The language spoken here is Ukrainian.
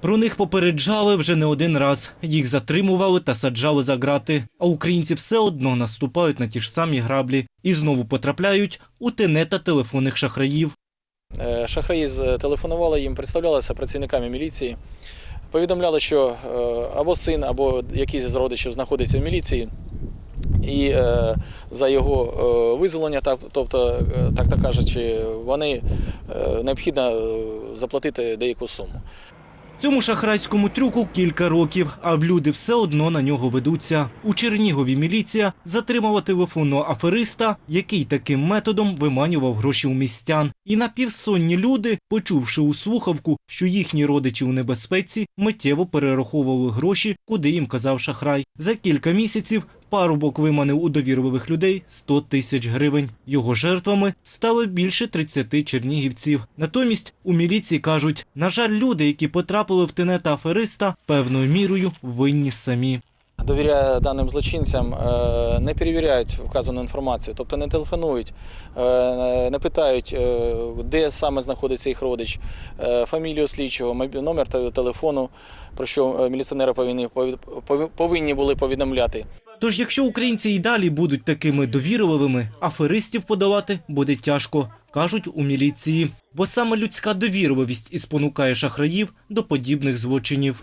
Про них попереджали вже не один раз. Їх затримували та саджали за грати. А українці все одно наступають на ті ж самі граблі і знову потрапляють у тенета телефонних шахраїв. Е, Шахраї з- телефонували їм, представлялися працівниками міліції, повідомляли, що е, або син, або якийсь з родичів знаходиться в міліції, і е, за його е, визволення, так, тобто, е, так то кажучи, вони е, необхідно е, заплатити деяку суму. Цьому шахрайському трюку кілька років, а люди все одно на нього ведуться. У Чернігові міліція затримала телефонного афериста, який таким методом виманював гроші у містян. І напівсонні люди, почувши у слухавку, що їхні родичі у небезпеці, миттєво перераховували гроші, куди їм казав шахрай. За кілька місяців парубок виманив у довірливих людей 100 тисяч гривень. Його жертвами стало більше 30 чернігівців. Натомість у міліції кажуть, на жаль, люди, які потрапили в тенета афериста, певною мірою винні самі. Довіряє даним злочинцям, е, не перевіряють вказану інформацію, тобто не телефонують, е, не питають, е, де саме знаходиться їх родич, фамілію слідчого, номер телефону, про що міліціонери повинні повинні були повідомляти. Тож, якщо українці і далі будуть такими довірливими, аферистів подолати буде тяжко, кажуть у міліції. Бо саме людська довірливість і спонукає шахраїв до подібних злочинів.